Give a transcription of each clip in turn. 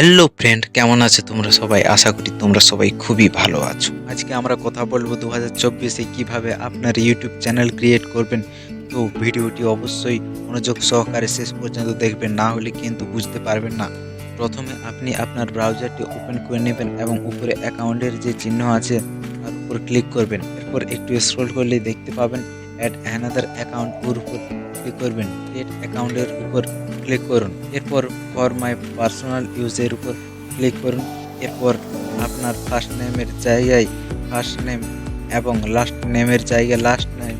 Hello friend কেমন আছো তোমরা সবাই? আশা করি তোমরা সবাই খুবই ভালো আছো। আজকে আমরা কথা বলব দু হাজার চব্বিশে কীভাবে আপনার ইউটিউব চ্যানেল ক্রিয়েট করবেন। তো ভিডিওটি অবশ্যই মনোযোগ সহকারে শেষ পর্যন্ত দেখবেন, না হলে কিন্তু বুঝতে পারবেন না। প্রথমে আপনি আপনার ব্রাউজারটি ওপেন করে নেবেন এবং উপরে অ্যাকাউন্টের যে চিহ্ন আছে, তার উপর ক্লিক করবেন। এরপর একটু স্ক্রল করলে দেখতে পাবেন অ্যাড অ্যানাদার অ্যাকাউন্ট ওর উপর ক্লিক করবেন। ক্রিয়েট অ্যাকাউন্টের উপর ক্লিক করুন। এরপর ফর মাই পার্সোনাল ইউজের উপর ক্লিক করুন। এরপর আপনার ফার্স্ট নেমের জায়গায় ফার্স্ট নেম এবং লাস্ট নেমের জায়গায় লাস্ট নেম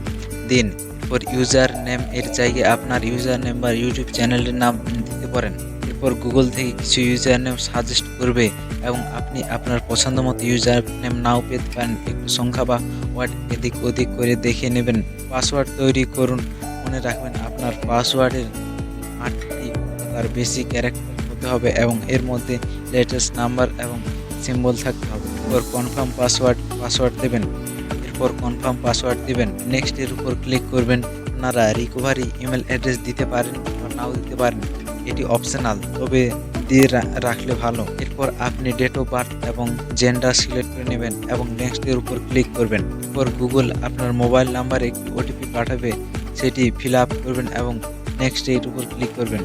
দিন। এরপর ইউজার নেম এর জায়গায় আপনার ইউজার নেম বা ইউটিউব চ্যানেলের নাম দিতে পারেন। এরপর গুগল থেকে কিছু ইউজার নেম সাজেস্ট করবে এবং আপনি আপনার পছন্দ মতো ইউজার নেম নাও পেতে পারেন। একটু সংখ্যা বা ওয়ার্ড এদিক ওদিক করে দেখে নেবেন। পাসওয়ার্ড তৈরি করুন। মনে রাখবেন আপনার পাসওয়ার্ডের আটটি তার বেশি ক্যারেক্টার হতে হবে এবং এর মধ্যে লেটেস্ট নাম্বার এবং সিম্বল থাকতে হবে। এরপর কনফার্ম পাসওয়ার্ড পাসওয়ার্ড দেবেন। এরপর কনফার্ম পাসওয়ার্ড দেবেন। নেক্সট এর উপর ক্লিক করবেন। আপনারা রিকভারি ইমেল অ্যাড্রেস দিতে পারেন বা নাও দিতে পারেন। এটি অপশনাল তবে দিয়ে রাখলে ভালো। এরপর আপনি ডেট অফ বার্থ এবং জেন্ডার সিলেক্ট করে নেবেন এবং নেক্সট এর উপর ক্লিক করবেন। এরপর গুগল আপনার মোবাইল নাম্বারে একটি ওটিপি পাঠাবে, সেটি ফিল আপ করবেন এবং নেক্সট এর উপর ক্লিক করবেন।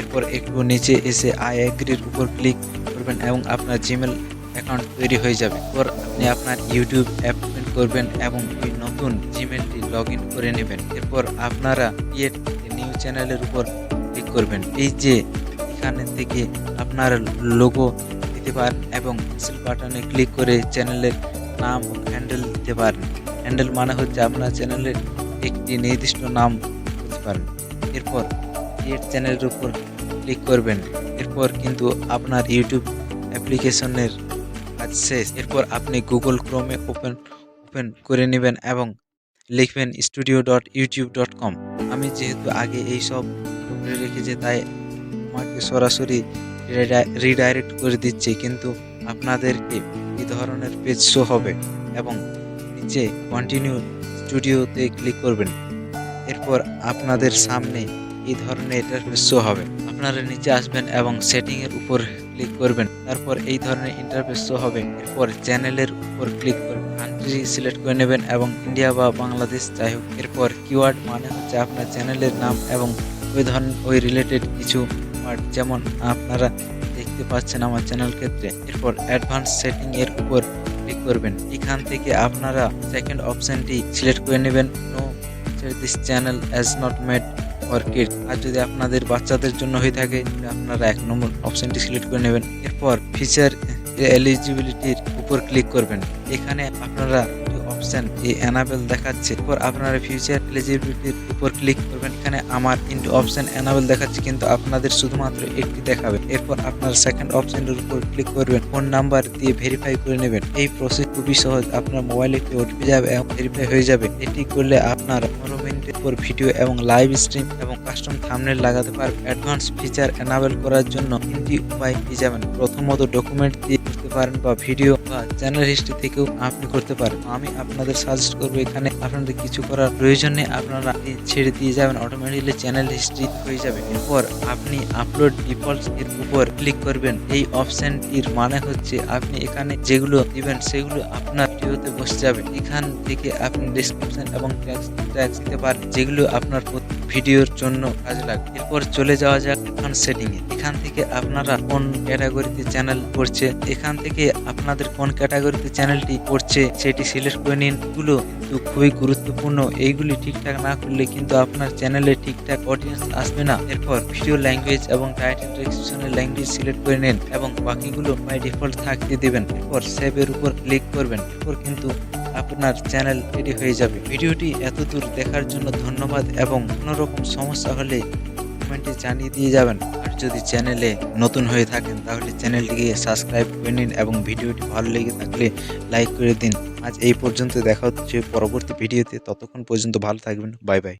এরপর একটু নিচে এসে আই অ্যাগ্রির উপর ক্লিক করবেন এবং আপনার জিমেল অ্যাকাউন্ট তৈরি হয়ে যাবে। এরপর আপনি আপনার ইউটিউব অ্যাপ করবেন এবং ওই নতুন জিমেলটি লগ করে নেবেন। এরপর আপনারা ক্রিয়েট নিউ চ্যানেলের উপর করবেন। এই যে এখানে থেকে আপনার লোগো দিতে পারেন এবং পেন্সিল বাটনে ক্লিক করে চ্যানেলের নাম হ্যান্ডেল দিতে পারেন হ্যান্ডেল মানে হচ্ছে আপনার চ্যানেলের একটি নির্দিষ্ট নাম বলতে পারেন। এরপর ক্রিয়েট চ্যানেলের উপর ক্লিক করবেন। এরপর কিন্তু আপনার ইউটিউব অ্যাপ্লিকেশনের কাজ শেষ। এরপর আপনি গুগল ক্রোমে ওপেন ওপেন করে নেবেন এবং লিখবেন studio dot YouTube dot com আমি যেহেতু আগে এই সব করে রেখেছি তাই আমাকে সরাসরি রিডাইরেক্ট করে দিচ্ছে, কিন্তু আপনাদেরকে এই ধরনের পেজ শো হবে এবং নিচে কন্টিনিউ স্টুডিওতে ক্লিক করবেন। এরপর আপনাদের সামনে এই ধরনের ইন্টারফেস শো হবে। আপনারা নিচে আসবেন এবং সেটিংয়ের উপর ক্লিক করবেন। তারপর এই ধরনের ইন্টারফেস শো হবে। এরপর চ্যানেলের উপর ক্লিক করবেন কান্ট্রি সিলেক্ট করে নেবেন এবং ইন্ডিয়া বা বাংলাদেশ যাই হোক। এরপর কিওয়ার্ড মানে হচ্ছে আপনার চ্যানেলের নাম এবং ওই ধরনের ওই রিলেটেড কিছু ওয়ার্ড যেমন আপনারা দেখতে পাচ্ছেন আমার চ্যানেল ক্ষেত্রে। এরপর অ্যাডভান্স সেটিং এর উপর ক্লিক করবেন। এখান থেকে আপনারা সেকেন্ড অপশনটি সিলেক্ট করে নেবেন। No this channel as not made for kids আর যদি আপনাদের বাচ্চাদের জন্য হয়ে থাকে আপনারা এক নম্বর অপশনটি সিলেক্ট করে নেবেন। এরপর ফিচার এলিজিবিলিটির উপর ক্লিক করবেন। এখানে আপনারা অপশন এই অ্যানাবেল দেখাচ্ছে। এরপর আপনারা ফিউচার এলিজিবিলিটির উপর ক্লিক করবেন। এখানে আমার ইন্টু অপশন অ্যানাবেল দেখাচ্ছে, কিন্তু আপনাদের শুধুমাত্র একটি দেখাবে। এরপর আপনার সেকেন্ড অপশনের উপর ক্লিক করবেন ফোন নাম্বার দিয়ে ভেরিফাই করে নেবেন। এই প্রসেস খুবই সহজ, আপনার মোবাইলে একটি ওটিপি যাবে এবং ভেরিফাই হয়ে যাবে। এটি করলে আপনার পনেরো মিনিটের পর ভিডিও এবং লাইভ স্ট্রিম এবং কাস্টম থামনেল লাগাতে পারবেন অ্যাডভান্স ফিচার অ্যানাবেল করার জন্য তিনটি উপায় পেয়ে যাবেন। প্রথমত ডকুমেন্ট দিয়ে করতে পারেন বা ভিডিও বা চ্যানেল হিস্ট্রি থেকেও আপনি করতে পারেন। আমি আপনাদের সাজেস্ট করবে এখানে আপনাদের কিছু করার প্রয়োজন নেই আপনারা ছেড়ে দিয়ে যাবেন। অটোমেটিকলি চ্যানেল হিস্ট্রি হয়ে যাবে। এরপর আপনি আপলোড ডিফল্ট এর উপর ক্লিক করবেন। এই অপশনটির মানে হচ্ছে আপনি এখানে যেগুলো দিবেন, সেগুলো আপনার ভিডিওতে বসে যাবে এখান থেকে আপনি ডিসক্রিপশন এবং ট্যাক্স ট্যাক্স দিতে পারেন, যেগুলো আপনার ভিডিওর জন্য কাজে লাগবে। এরপর চলে যাওয়া যাক এখন সেটিং এ। এখান থেকে আপনারা কোন ক্যাটাগরিতে চ্যানেল করছে, এখান থেকে আপনাদের কোন ক্যাটাগরিতে চ্যানেলটি করছে, সেটি সিলেক্ট করে নিন। এগুলো কিন্তু খুবই গুরুত্বপূর্ণ। এইগুলি ঠিকঠাক না করলে কিন্তু আপনার চ্যানেলে ঠিকঠাক অডিয়েন্স আসবে না। এরপর ভিডিও ল্যাঙ্গুয়েজ এবং টাইটেল ডেসক্রিপশনের ল্যাঙ্গুয়েজ সিলেক্ট করে নিন এবং বাকিগুলো বাই ডিফল্ট থাকতে দেবেন। এরপর সেভের উপর ক্লিক করবেন। এরপর কিন্তু আপনার চ্যানেল রেডি হয়ে যাবে। ভিডিওটি এত দূর দেখার জন্য ধন্যবাদ এবং কোনো রকম সমস্যা হলে কমেন্টে জানিয়ে দিয়ে যাবেন। যদি চ্যানেলে নতুন হয়ে থাকেন, তাহলে চ্যানেলটিকে সাবস্ক্রাইব করে নিন এবং ভিডিওটি ভালো লেগে থাকলে লাইক করে দিন। আজ এই পর্যন্ত দেখা হচ্ছে পরবর্তী ভিডিওতে। ততক্ষণ পর্যন্ত ভালো থাকবেন। Bye bye.